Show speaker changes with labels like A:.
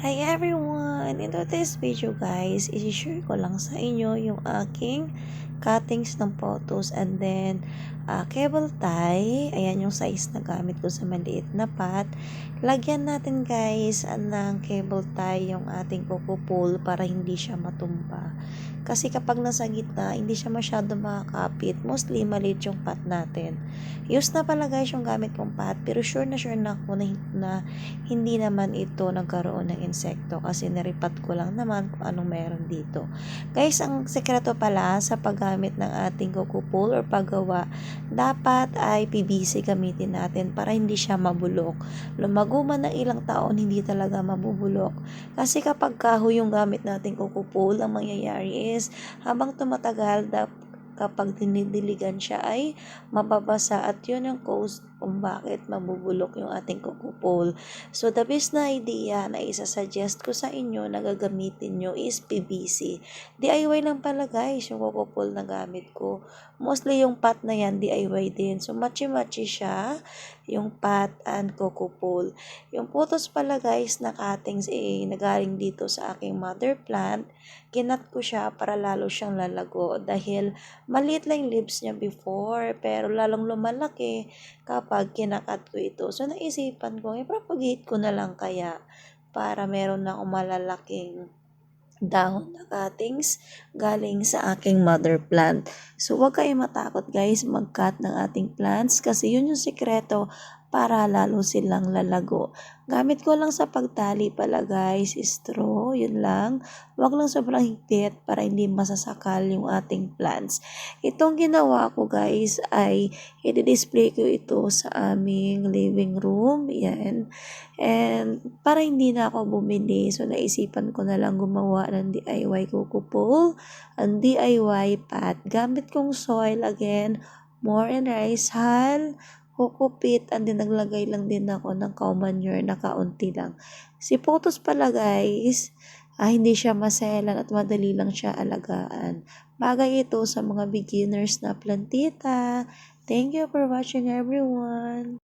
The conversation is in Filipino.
A: Hi everyone! In today's video guys, isi-share ko lang sa inyo yung aking cuttings ng photos and then uh, cable tie. Ayan yung size na gamit ko sa maliit na pot. Lagyan natin guys ng cable tie yung ating pull para hindi siya matumba. Kasi kapag nasa gitna, hindi siya masyado makakapit. Mostly maliit yung pot natin. Use na pala guys yung gamit kong pot pero sure na sure na ako na, na hindi naman ito nagkaroon ng insekto kasi naripat ko lang naman kung anong meron dito. Guys, ang sekreto pala sa paggamit ng ating kukupol or paggawa, dapat ay PVC gamitin natin para hindi siya mabulok. Lumago man ng ilang taon, hindi talaga mabubulok. Kasi kapag kahoy yung gamit nating kukupol, ang mangyayari is habang tumatagal, kapag dinidiligan siya ay mababasa at yun ang cause kung bakit mabubulok yung ating kukupol. So, the best na idea na isa-suggest ko sa inyo na gagamitin nyo is PVC. DIY lang pala guys yung kukupol na gamit ko. Mostly yung pot na yan, DIY din. So, matchy-matchy siya yung pot and kukupol. Yung photos pala guys na cuttings eh, nagaling dito sa aking mother plant. Kinat ko siya para lalo siyang lalago dahil maliit lang yung leaves niya before pero lalong lumalaki kapag kinakat ko ito. So, naisipan ko, i-propagate ko na lang kaya para meron na malalaking dahon na cuttings galing sa aking mother plant. So, huwag kayong matakot guys mag-cut ng ating plants kasi yun yung sikreto para lalo silang lalago. Gamit ko lang sa pagtali pala guys, straw, yun lang. Huwag lang sobrang higpit para hindi masasakal yung ating plants. Itong ginawa ko guys ay i-display ko ito sa aming living room. Yan. And para hindi na ako bumili, so naisipan ko na lang gumawa ng DIY kukupol, ang DIY pot. Gamit kong soil again, more and rice hull, kukupit and then naglagay lang din ako ng cow manure na kaunti lang. Si Potos pala guys, ah, hindi siya maselan at madali lang siya alagaan. Bagay ito sa mga beginners na plantita. Thank you for watching everyone.